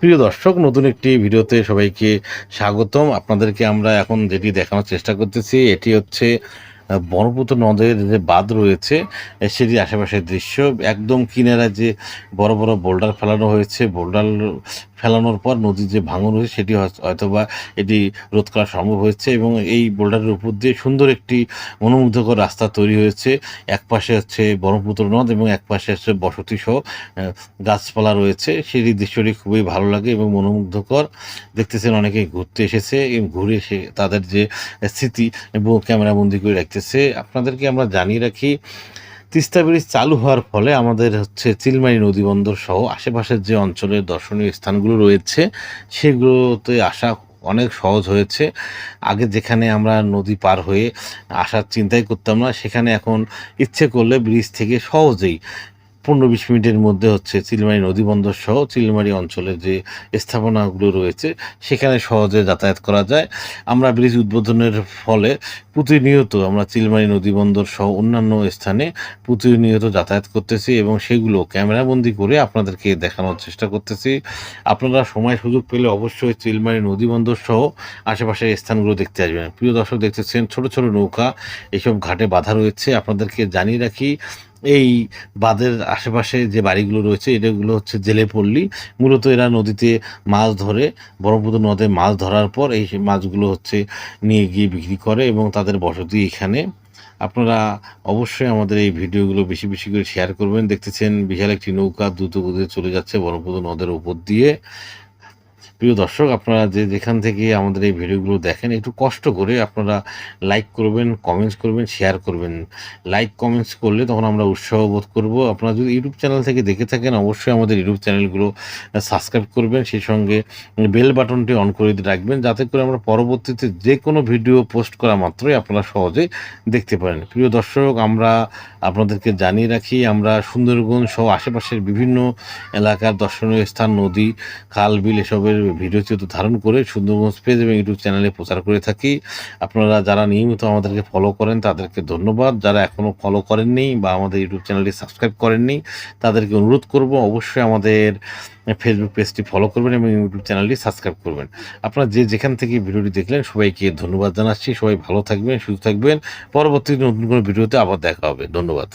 প্রিয় দর্শক, নতুন একটি ভিডিওতে সবাইকে স্বাগতম। আপনাদেরকে আমরা এখন যেটি দেখানোর চেষ্টা করতেছি, এটি হচ্ছে ব্রহ্মপুত্র নদের যে বাঁধ রয়েছে সেটি আশেপাশের দৃশ্য। একদম কিনারা যে বড় বড় বোল্ডার ফেলানো হয়েছে, বোল্ডার ফেলানোর পর নদীর যে ভাঙন হয়েছে সেটি হয়তো- হয়তোবা এটি রোধ করা সম্ভব হয়েছে এবং এই বোল্ডারের উপর দিয়ে সুন্দর একটি মনোমুগ্ধকর রাস্তা তৈরি হয়েছে। এক পাশে হচ্ছে ব্রহ্মপুত্র নদ এবং এক পাশে হচ্ছে বসতি সহ গাছপালা রয়েছে। সেই দৃশ্যটি খুবই ভালো লাগে এবং মনোমুগ্ধকর। দেখতেছেন অনেকে ঘুরতে এসেছে এবং ঘুরে এসে তাদের যে স্মৃতি এবং ক্যামেরাবন্দি করে রাখতেছে। আপনাদেরকে আমরা জানিয়ে রাখি তিস্তা ব্রিজ চালু হওয়ার ফলে আমাদের হচ্ছে চিলমারি নদীবন্দর সহ আশেপাশের যে অঞ্চলের দর্শনীয় স্থানগুলো রয়েছে, সেগুলোতে আসা অনেক সহজ হয়েছে। আগে যেখানে আমরা নদী পার হয়ে আসার চিন্তাই করতাম না, সেখানে এখন ইচ্ছে করলে ব্রিজ থেকে সহজেই পনেরো বিশ মিনিটের মধ্যে হচ্ছে চিলমারি নদীবন্দর সহ চিলমারি অঞ্চলের যে স্থাপনাগুলো রয়েছে, সেখানে সহজে যাতায়াত করা যায়। আমরা ব্রিজ উদ্বোধনের ফলে প্রতিনিয়ত আমরা চিলমারি নদীবন্দর সহ অন্যান্য স্থানে প্রতিনিয়ত যাতায়াত করতেছি এবং সেগুলো ক্যামেরাবন্দি করে আপনাদেরকে দেখানোর চেষ্টা করতেছি। আপনারা সময় সুযোগ পেলে অবশ্যই চিলমারি নদীবন্দর সহ আশেপাশের স্থানগুলো দেখতে আসবেন। প্রিয় দর্শক দেখতেছেন ছোট ছোট নৌকা এইসব ঘাটে বাঁধা রয়েছে। আপনাদেরকে জানিয়ে রাখি এই বাঁধের আশেপাশে যে বাড়িগুলো রয়েছে এটাগুলো হচ্ছে জেলে পল্লী মূলত এরা নদীতে মাছ ধরে, ব্রহ্মপুত্র নদে মাছ ধরার পর এই মাছগুলো হচ্ছে নিয়ে গিয়ে বিক্রি করে এবং তাদের বসতি এখানে। আপনারা অবশ্যই আমাদের এই ভিডিওগুলো বেশি বেশি করে শেয়ার করবেন। দেখতেছেন বিশাল একটি নৌকা দ্রুত গতিতে চলে যাচ্ছে ব্রহ্মপুত্র নদের উপর দিয়ে। প্রিয় দর্শক, আপনারা যে যেখান থেকে আমাদের এই ভিডিওগুলো দেখেন, একটু কষ্ট করে আপনারা লাইক করবেন কমেন্টস করবেন শেয়ার করবেন। লাইক কমেন্টস করলে তখন আমরা উৎসাহ বোধ করব। আপনারা যদি ইউটিউব চ্যানেল থেকে দেখে থাকেন, অবশ্যই আমাদের ইউটিউব চ্যানেলগুলো সাবস্ক্রাইব করবেন। সেই সঙ্গে বেল বাটনটি অন করে রাখবেন, যাতে করে আমরা পরবর্তীতে যে কোনো ভিডিও পোস্ট করা মাত্রই আপনারা সহজে দেখতে পারেন। প্রিয় দর্শক, আমরা আপনাদেরকে জানিয়ে রাখি, আমরা সুন্দরবন সহ আশেপাশের বিভিন্ন এলাকার দর্শনীয় স্থান, নদী, খাল, বিল এসবের ভিডিও চিত্র ধারণ করে সুন্দরবন পেজ এবং ইউটিউব চ্যানেলে প্রচার করে থাকি। আপনারা যারা নিয়মিত আমাদেরকে ফলো করেন, তাদেরকে ধন্যবাদ। যারা এখনও ফলো করেননি বা আমাদের ইউটিউব চ্যানেলটি সাবস্ক্রাইব করেননি, তাদেরকে অনুরোধ করব অবশ্যই আমাদের ফেসবুক পেজটি ফলো করবেন এবং ইউটিউব চ্যানেলটি সাবস্ক্রাইব করবেন। আপনারা যে যেখান থেকে ভিডিওটি দেখলেন, সবাইকে ধন্যবাদ জানাচ্ছি। সবাই ভালো থাকবেন, সুস্থ থাকবেন। পরবর্তীতে নতুন কোনো ভিডিওতে আবার দেখা হবে। ধন্যবাদ।